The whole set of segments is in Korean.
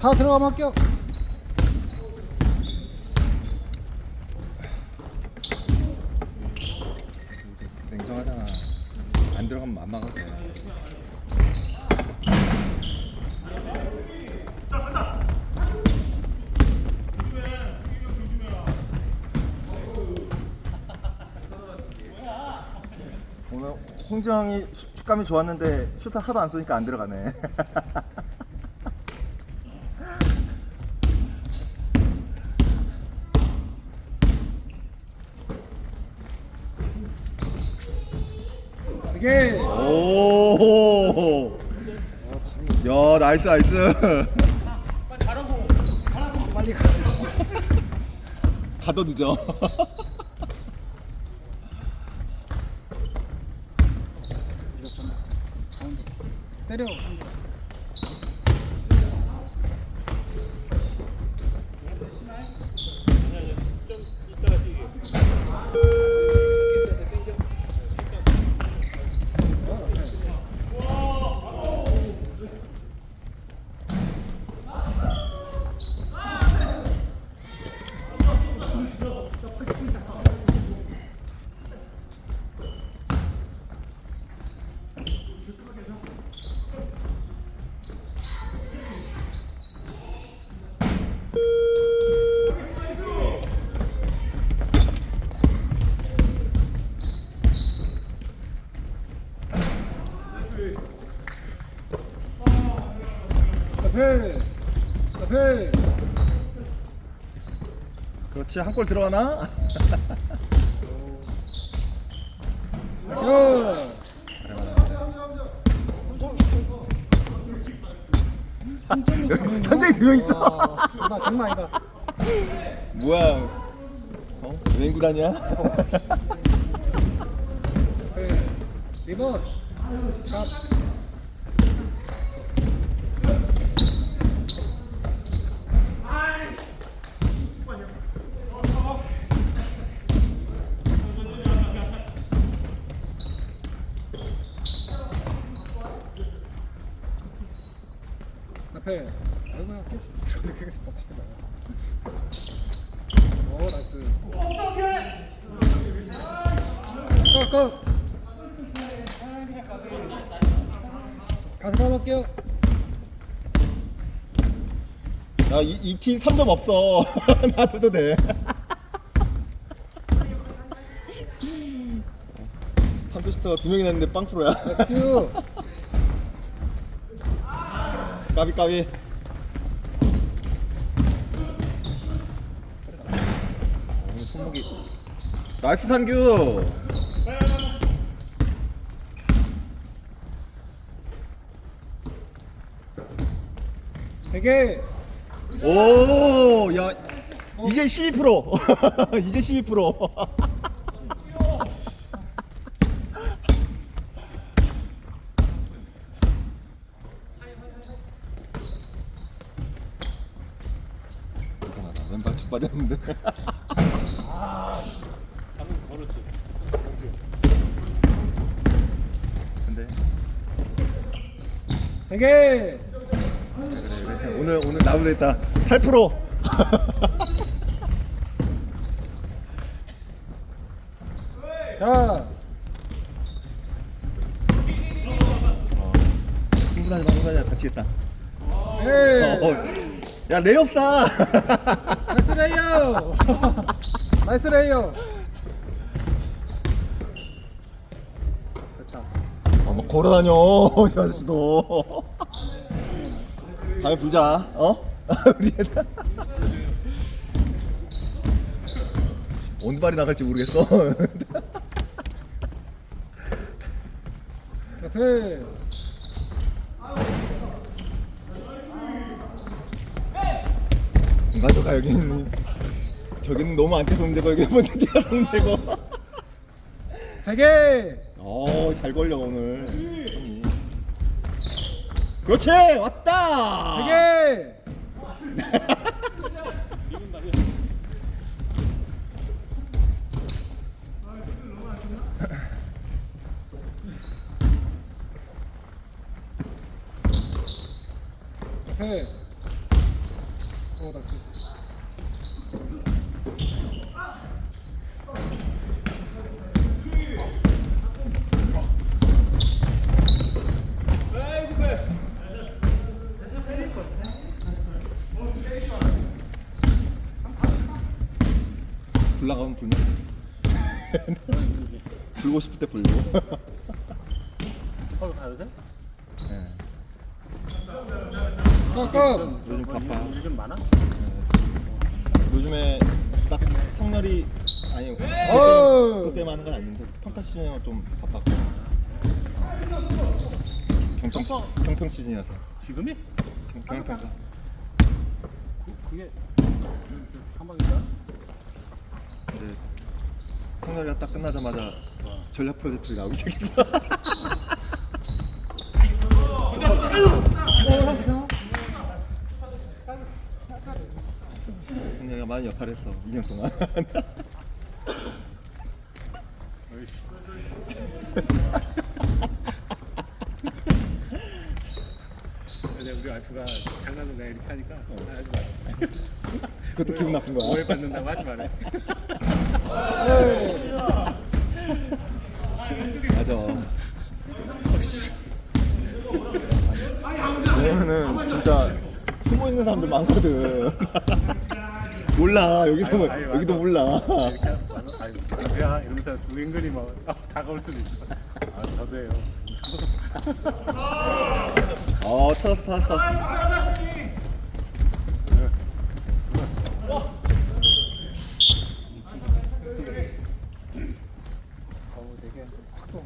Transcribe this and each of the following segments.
다 들어가면 합격. 냉정하잖아. 안 들어가면 안 막아도 돼. 홍정이 슛- 슛감이 좋았는데 슛을 하도 안 쏘니까 안 들어가네. 세 개. 오. 야 나이스 나이스. 빨리 가. 가도 늦어. 때려. 앞에. 앞에. 그렇지 한 골 들어가나? 슛. 현장에 두명 있어. 와, 나 장난 아니다. 뭐야? 어? 웬 구단이야? 앞에. 리버스. 갑. 앞에 아이고야 패스 들어가겠어 오 나이스 꺾어 가서 가볼게요 야이팀 3점 없어. 놔둬도 돼. 팜토스터가 두 명이나 있는데 빵 프로야. 레스큐 까비 까비. 오, 손목이. 나이스 상규. 세개 오, 야, 이제 12%. 이제 12%. 이상하다. 왼발 뒷발이었는데. 근데 그래. 오늘 오늘 나도 됐다. 8%. 샷 흥분하지 마, 흥분하지 마. 다치겠다. 에이 어, 어. 야, 레이업 사. 나이스 레이어 나이스 레이어 됐다 어, 막 걸어다녀, 저 아저씨도. 다음에 불자, 어? 우리 애들. 온발이 나갈지 모르겠어. 앞에 가져가, 여기는. 저기는 너무 안 튀어서 문제고, 여기는 먼저 문제고. 세개 어, 잘 걸려 오늘. 그렇지 왔다. 세개 오케이 오 낙지 불나가면 불면 불고 싶을 때 불고 서울 가요 요새? 예. 깜깜. 요즘 바빠 일좀 많아? 요즘에 딱 성렬이 아니. 그때 많은 건 아닌데 평가 시즌이랑 좀 바빴고 경평 시? 경평 시즌이라서 지금이? 경평가 그, 그게 상반기인가? 이제 성렬이가 딱 끝나자마자 전략 프로젝트가 나오기 시작했어 성렬이가 많은 역할을 했어 2년 동안. 근데 우리 와이프가 장난을 내가 이렇게 하니까 아, 하지 마. 그것도 기분 나쁜 거야 오해 받는다고 하지. 해. 맞아. 왜냐면은 진짜 숨어 있는 사람들 많거든. 몰라 여기서 아유, 아유, 여기도 맞아. 몰라. 아유 그야 이러면서 은근히 막 아, 다가올 수도 있어. 아 저도예요. 어 터졌어 터졌어. 어우, 되게 확도.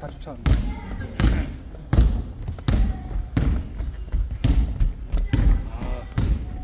다 주차한다. 아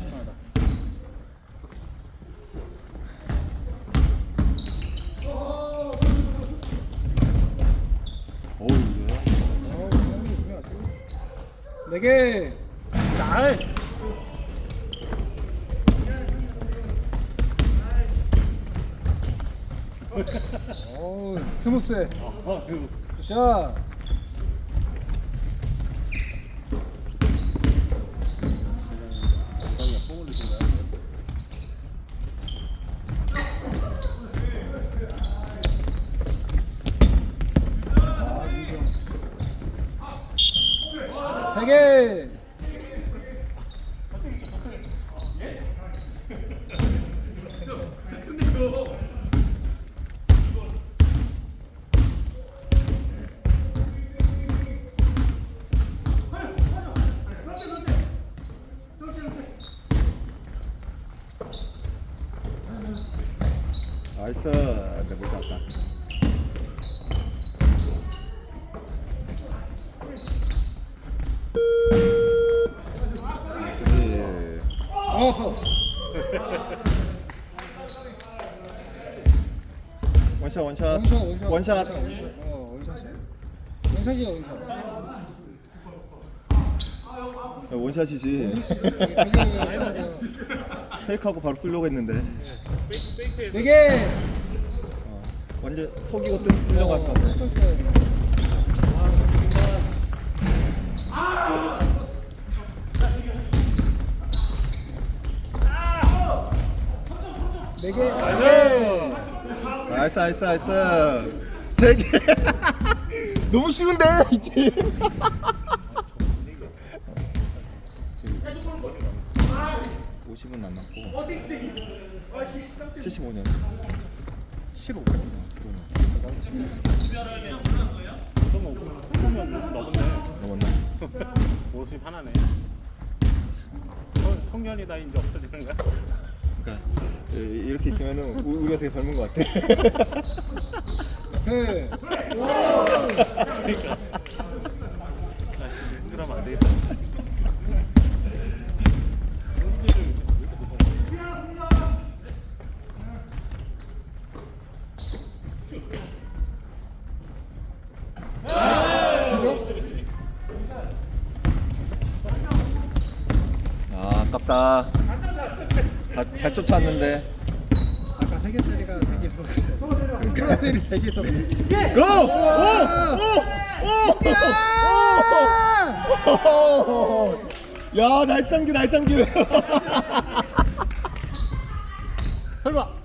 편하다. 어우 이게 어우, 형님 중요하지. 네 개. 날. 어우, 스무스해. 굿샷. 엉덩이가 뽕 올리신 거야? 세 개. 못 잡았다. 나이스. 어, 아파. 원샷 원샷 원샷, 원샷. 원샷. 어, 원샷이야. 원샷이야, 원샷. 야, 원샷이지. 되게, 되게, 페이크하고 바로 쓰려고 했는데 네 개. 어, 완전 속이고 뜯- 뜯려고 할 건데. 했을 때. 네 개. 네 개. 나이스 나이스 나이스 세 개. 너무 쉬운데 이 팀. 50은 남았고 75년 7호. 좀 오면 넘었네. 넘었나? 50 하나네. 성, 성년이 다 이제 없어지는 거야? 그러니까 이- 이렇게 있으면은 우- 우리가 되게 젊은 것 같아. 네. 그러니까. 다시 그러면 안 되겠다. 아 아깝다. 다, 잘 쫓아왔는데. 아까 세 개짜리가 세개. 플러스 1이 세개. 고! 오! 오! 오! 오! 오! 야 날상규 날상규 설마. 아